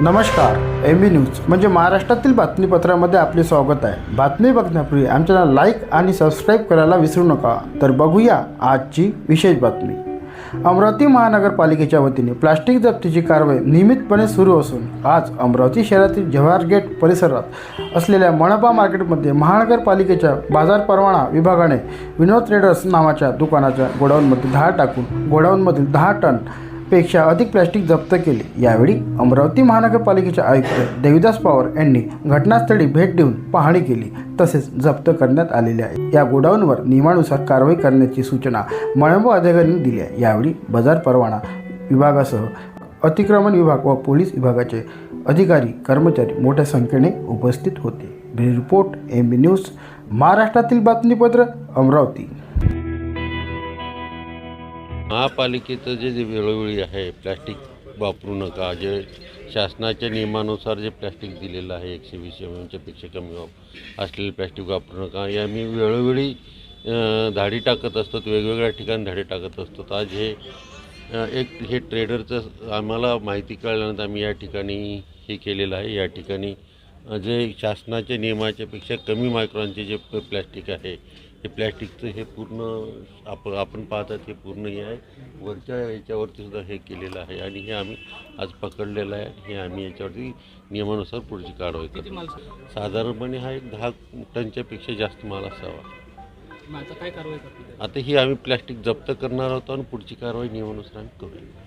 नमस्कार एम बी न्यूज म्हणजे महाराष्ट्रातील बातमीपत्रामध्ये आपले स्वागत आहे. बातमी बघण्यापूर्वी आमच्याला लाईक आणि सबस्क्राईब करायला विसरू नका. तर बघूया आजची विशेष बातमी. अमरावती महानगरपालिकेच्या वतीने प्लास्टिक जप्तीची कारवाई नियमितपणे सुरू असून आज अमरावती शहरातील जव्हार गेट परिसरात असलेल्या मणपा मार्केटमध्ये महानगरपालिकेच्या बाजार परवाना विभागाने विनोद ट्रेडर्स नावाच्या दुकानाच्या गोडाऊनमध्ये दहा टाकून गोडाऊनमधील दहा टन पेक्षा अधिक प्लॅस्टिक जप्त केले. यावेळी अमरावती महानगरपालिकेचे आयुक्त देविदास पवार यांनी घटनास्थळी भेट देऊन पाहणी केली. तसेच जप्त करण्यात आलेले आहे. या गोडाऊनवर नियमानुसार कारवाई करण्याची सूचना मळंब अधिकाऱ्यांनी दिली आहे. यावेळी बाजार परवाना विभागासह अतिक्रमण विभाग व पोलीस विभागाचे अधिकारी कर्मचारी मोठ्या संख्येने उपस्थित होते. रिपोर्ट एम बी न्यूज महाराष्ट्रातील बातमीपत्र अमरावती. महापालिकेचं जे जे वेळोवेळी आहे प्लॅस्टिक वापरू नका जे शासनाच्या नियमानुसार जे प्लॅस्टिक दिलेलं आहे एकशे वीस एम एमच्या पेक्षा कमी वाप असलेले प्लॅस्टिक वापरू नका. या मी वेळोवेळी धाडी टाकत असतो वेगवेगळ्या ठिकाणी धाडी टाकत असतो. आज हे एक हे ट्रेडरचं आम्हाला माहिती कळल्यानंतर आम्ही या ठिकाणी हे केलेलं आहे. या ठिकाणी जे शासनाच्या नियमाच्या पेक्षा कमी मायक्रॉनचे जे प- प्लॅस्टिक आहे हे प्लॅस्टिकचं हे पूर्ण आप आपण पाहतात हे पूर्ण हे आहे. वरच्या याच्यावरती सुद्धा हे केलेलं आहे आणि हे आम्ही आज पकडलेलं आहे. हे आम्ही याच्यावरती नियमानुसार पुढची कारवाई करतो. साधारणपणे हा एक दहा टनच्या पेक्षा जास्त माल असावा. आता ही आम्ही प्लॅस्टिक जप्त करणार आहोत आणि पुढची कारवाई नियमानुसार आम्ही करूया.